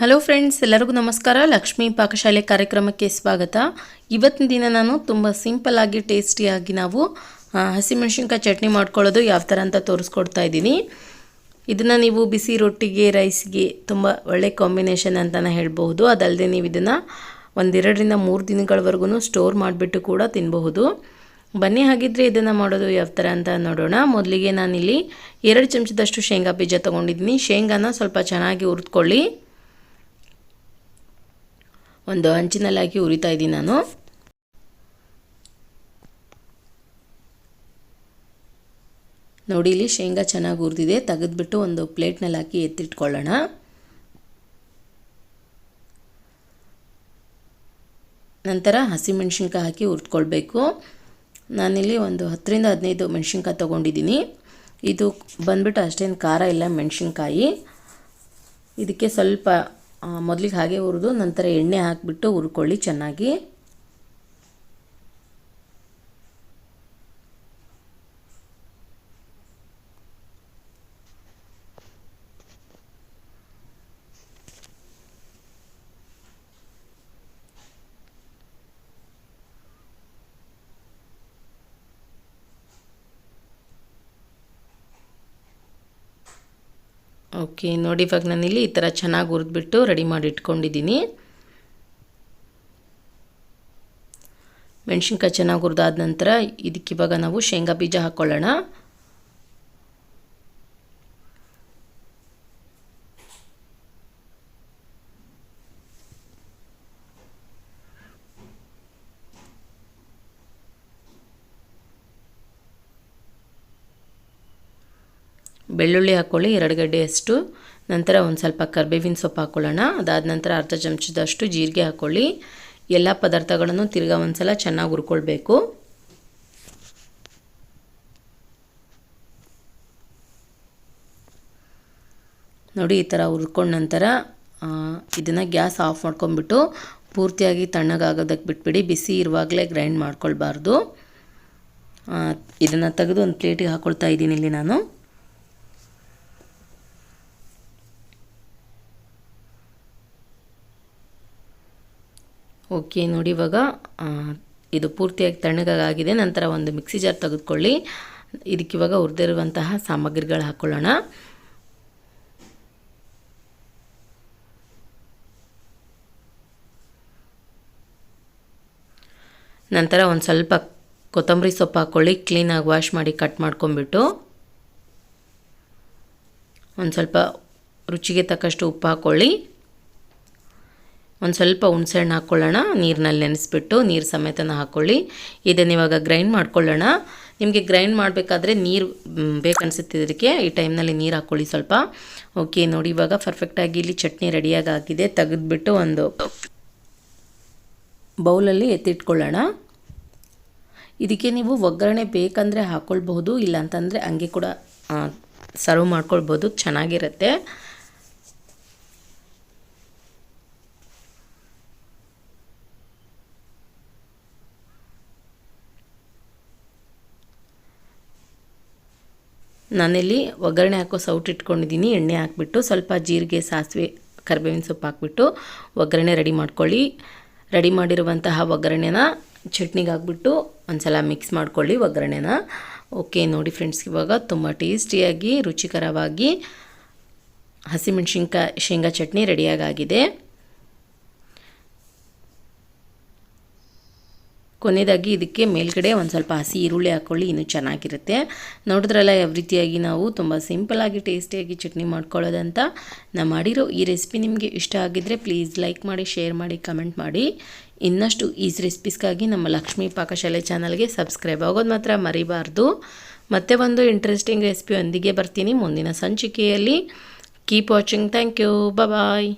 Hello friends ಎಲ್ಲರಿಗೂ ನಮಸ್ಕಾರ. ಲಕ್ಷ್ಮೀ ಪಾಕಶಾಲೆ ಕಾರ್ಯಕ್ರಮಕ್ಕೆ ಸ್ವಾಗತ. ಇವತ್ತಿನ ದಿನ ನಾನು ತುಂಬ ಸಿಂಪಲ್ ಆಗಿ ಟೇಸ್ಟಿಯಾಗಿ ನಾವು ಹಸಿಮೆಣಸಿನ್ಕಾಯಿ ಚಟ್ನಿ ಮಾಡ್ಕೊಳ್ಳೋದು ಯಾವ ಥರ ಅಂತ ತೋರಿಸ್ಕೊಡ್ತಾ ಇದ್ದೀನಿ. ಇದನ್ನು ನೀವು ಬಿಸಿ ರೊಟ್ಟಿಗೆ ರೈಸ್ಗೆ ತುಂಬ ಒಳ್ಳೆ ಕಾಂಬಿನೇಷನ್ ಅಂತಲೇ ಹೇಳ್ಬೋದು ಅದಲ್ಲದೆ ನೀವು ಇದನ್ನು ಒಂದೆರಡರಿಂದ ಮೂರು ದಿನಗಳವರೆಗೂ ಸ್ಟೋರ್ ಮಾಡಿಬಿಟ್ಟು ಕೂಡ ತಿನ್ನಬಹುದು ಬನ್ನಿ, ಹಾಗಿದ್ರೆ ಇದನ್ನು ಮಾಡೋದು ಯಾವ ಥರ ಅಂತ ನೋಡೋಣ. ಮೊದಲಿಗೆ ನಾನಿಲ್ಲಿ ಎರಡು ಚಮಚದಷ್ಟು ಶೇಂಗಾ ಬೀಜ ತೊಗೊಂಡಿದ್ದೀನಿ. ಶೇಂಗಾನ ಸ್ವಲ್ಪ ಚೆನ್ನಾಗಿ ಹುರಿದ್ಕೊಳ್ಳಿ. ಒಂದು ಹಂಚಿನಲ್ಲಿ ಹಾಕಿ ಉರಿತಾ ಇದ್ದೀನಿ ನಾನು. ನೋಡಿ, ಇಲ್ಲಿ ಶೇಂಗಾ ಚೆನ್ನಾಗಿ ಹುರಿದಿದೆ ತೆಗೆದ್ಬಿಟ್ಟು ಒಂದು ಪ್ಲೇಟ್ನಲ್ಲಿ ಹಾಕಿ ಎತ್ತಿಟ್ಕೊಳ್ಳೋಣ. ನಂತರ ಹಸಿಮೆಣ್ಸಿನ್ಕಾಯಿ ಹಾಕಿ ಹುರ್ದ್ಕೊಳ್ಬೇಕು. ನಾನಿಲ್ಲಿ ಒಂದು ಹತ್ತರಿಂದ ಹದಿನೈದು ಮೆಣಸಿನ್ಕಾಯಿ ತೊಗೊಂಡಿದ್ದೀನಿ. ಇದು ಬಂದ್ಬಿಟ್ಟು ಅಷ್ಟೇನು ಖಾರ ಇಲ್ಲ ಮೆಣಸಿನ್ಕಾಯಿ. ಇದಕ್ಕೆ ಸ್ವಲ್ಪ ಮೊದಲಿಗೆ ಹಾಗೆ ಹುರಿದು ನಂತರ ಎಣ್ಣೆ ಹಾಕಿಬಿಟ್ಟು ಹುರ್ಕೊಳ್ಳಿ ಚೆನ್ನಾಗಿ. ಓಕೆ ನೋಡಿ ಇವಾಗ ನಾನಿಲ್ಲಿ ಈ ಥರ ಚೆನ್ನಾಗಿ ಹುರಿದ್ಬಿಟ್ಟು ರೆಡಿ ಮಾಡಿ ಇಟ್ಕೊಂಡಿದ್ದೀನಿ. ಮೆಣಸಿನ್ಕಾಯಿ ಚೆನ್ನಾಗಿ ಹುರಿದಾದ ನಂತರ ಇದಕ್ಕೆ ಇವಾಗ ನಾವು ಶೇಂಗಾ ಬೀಜ ಹಾಕ್ಕೊಳ್ಳೋಣ ಬೆಳ್ಳುಳ್ಳಿ ಹಾಕ್ಕೊಳ್ಳಿ ಎರಡು ಗಡ್ಡೆಯಷ್ಟು ನಂತರ ಒಂದು ಸ್ವಲ್ಪ ಕರ್ಬೇವಿನ ಸೊಪ್ಪು ಹಾಕ್ಕೊಳ್ಳೋಣ ಅದಾದ ನಂತರ ಅರ್ಧ ಚಮಚದಷ್ಟು ಜೀರಿಗೆ ಹಾಕ್ಕೊಳ್ಳಿ ಎಲ್ಲ ಪದಾರ್ಥಗಳನ್ನು ತಿರ್ಗಾ ಒಂದ್ಸಲ ಚೆನ್ನಾಗಿ ಹುರ್ಕೊಳ್ಬೇಕು. ನೋಡಿ, ಈ ಥರ ಹುರ್ಕೊಂಡ ನಂತರ ಇದನ್ನು ಗ್ಯಾಸ್ ಆಫ್ ಮಾಡ್ಕೊಂಬಿಟ್ಟು ಪೂರ್ತಿಯಾಗಿ ತಣ್ಣಗಾಗೋದಕ್ಕೆ ಬಿಟ್ಬಿಡಿ. ಬಿಸಿ ಇರುವಾಗಲೇ ಗ್ರೈಂಡ್ ಮಾಡ್ಕೊಳ್ಬಾರ್ದು. ಇದನ್ನು ತೆಗೆದು ಒಂದು ಪ್ಲೇಟಿಗೆ ಹಾಕ್ಕೊಳ್ತಾ ಇದ್ದೀನಿ ಇಲ್ಲಿ ನಾನು. ಓಕೆ, ನೋಡಿ ಇವಾಗ ಇದು ಪೂರ್ತಿಯಾಗಿ ತಣ್ಣಗಾಗಿದೆ. ನಂತರ ಒಂದು ಮಿಕ್ಸಿ ಜಾರ್ ತೆಗೆದುಕೊಳ್ಳಿ. ಇದಕ್ಕೆ ಇವಾಗ ಹುರಿದಿರುವಂತಹ ಸಾಮಗ್ರಿಗಳು ಹಾಕ್ಕೊಳ್ಳೋಣ ನಂತರ ಒಂದು ಸ್ವಲ್ಪ ಕೊತ್ತಂಬರಿ ಸೊಪ್ಪು ಹಾಕ್ಕೊಳ್ಳಿ ಕ್ಲೀನಾಗಿ ವಾಶ್ ಮಾಡಿ, ಕಟ್ ಮಾಡ್ಕೊಂಬಿಟ್ಟು ಒಂದು ಸ್ವಲ್ಪ ರುಚಿಗೆ ತಕ್ಕಷ್ಟು ಉಪ್ಪು ಹಾಕ್ಕೊಳ್ಳಿ ಒಂದು ಸ್ವಲ್ಪ ಹುಣಸೆಹಣ್ಣು ಹಾಕ್ಕೊಳ್ಳೋಣ ನೀರಿನಲ್ಲಿ ನೆನೆಸ್ಬಿಟ್ಟು ನೀರು ಸಮೇತನ ಹಾಕ್ಕೊಳ್ಳಿ ಇದನ್ನು ಇವಾಗ ಗ್ರೈಂಡ್ ಮಾಡ್ಕೊಳ್ಳೋಣ. ನಿಮಗೆ ಗ್ರೈಂಡ್ ಮಾಡಬೇಕಾದ್ರೆ ನೀರು ಬೇಕನ್ಸುತ್ತೆ ಇದಕ್ಕೆ. ಈ ಟೈಮ್ನಲ್ಲಿ ನೀರು ಹಾಕ್ಕೊಳ್ಳಿ ಸ್ವಲ್ಪ. ಓಕೆ ನೋಡಿ ಇವಾಗ ಪರ್ಫೆಕ್ಟಾಗಿ ಇಲ್ಲಿ ಚಟ್ನಿ ರೆಡಿಯಾಗಿ ಆಗಿದೆ. ತೆಗೆದ್ಬಿಟ್ಟು ಒಂದು ಬೌಲಲ್ಲಿ ಎತ್ತಿಟ್ಕೊಳ್ಳೋಣ. ಇದಕ್ಕೆ ನೀವು ಒಗ್ಗರಣೆ ಬೇಕಂದರೆ ಹಾಕ್ಕೊಳ್ಬಹುದು ಇಲ್ಲ ಅಂತಂದರೆ ಹಂಗೆ ಕೂಡ ಸರ್ವ್ ಮಾಡ್ಕೊಳ್ಬೋದು ಚೆನ್ನಾಗಿರುತ್ತೆ. ನಾನಿಲ್ಲಿ ಒಗ್ಗರಣೆ ಹಾಕೋ ಸೌಟ್ ಇಟ್ಕೊಂಡಿದ್ದೀನಿ, ಎಣ್ಣೆ ಹಾಕ್ಬಿಟ್ಟು ಸ್ವಲ್ಪ ಜೀರಿಗೆ, ಸಾಸಿವೆ, ಕರಿಬೇವಿನ ಸೊಪ್ಪು ಹಾಕ್ಬಿಟ್ಟು ಒಗ್ಗರಣೆ ರೆಡಿ ಮಾಡ್ಕೊಳ್ಳಿ. ರೆಡಿ ಮಾಡಿರುವಂತಹ ಒಗ್ಗರಣೆನ ಚಟ್ನಿಗೆ ಹಾಕ್ಬಿಟ್ಟು ಒಂದು ಸಲ ಮಿಕ್ಸ್ ಮಾಡ್ಕೊಳ್ಳಿ ಒಗ್ಗರಣೆನ. ಓಕೆ ನೋಡಿ ಫ್ರೆಂಡ್ಸ್ ಇವಾಗ ತುಂಬ ಟೇಸ್ಟಿಯಾಗಿ ರುಚಿಕರವಾಗಿ ಹಸಿಮೆಣ್ಸಿನ್ಕಾಯಿ, ಶೇಂಗಾ ಚಟ್ನಿ ರೆಡಿಯಾಗಿದೆ ಕೊನೆಯದಾಗಿ ಇದಕ್ಕೆ ಮೇಲ್ಗಡೆ ಒಂದು ಸ್ವಲ್ಪ ಹಸಿ ಈರುಳ್ಳಿ ಹಾಕ್ಕೊಳ್ಳಿ ಇನ್ನೂ ಚೆನ್ನಾಗಿರುತ್ತೆ. ನೋಡಿದ್ರಲ್ಲ, ಯಾವ ರೀತಿಯಾಗಿ ನಾವು ತುಂಬ ಸಿಂಪಲಾಗಿ ಟೇಸ್ಟಿಯಾಗಿ ಚಟ್ನಿ ಮಾಡ್ಕೊಳ್ಳೋದಂತ. ನಾನು ಮಾಡಿರೋ ಈ ರೆಸಿಪಿ ನಿಮಗೆ ಇಷ್ಟ ಆಗಿದ್ದರೆ ಪ್ಲೀಸ್ ಲೈಕ್ ಮಾಡಿ, ಶೇರ್ ಮಾಡಿ, ಕಮೆಂಟ್ ಮಾಡಿ. ಇನ್ನಷ್ಟು ಈಸ್ ರೆಸಿಪೀಸ್ಗಾಗಿ ನಮ್ಮ ಲಕ್ಷ್ಮೀ ಪಾಕಶಾಲೆ ಚಾನಲ್ಗೆ ಸಬ್ಸ್ಕ್ರೈಬ್ ಆಗೋದು ಮಾತ್ರ ಮರಿಬಾರ್ದು. ಮತ್ತೆ ಒಂದು ಇಂಟ್ರೆಸ್ಟಿಂಗ್ ರೆಸಿಪಿಯೊಂದಿಗೆ ಬರ್ತೀನಿ ಮುಂದಿನ ಸಂಚಿಕೆಯಲ್ಲಿ. Keep watching thank you bye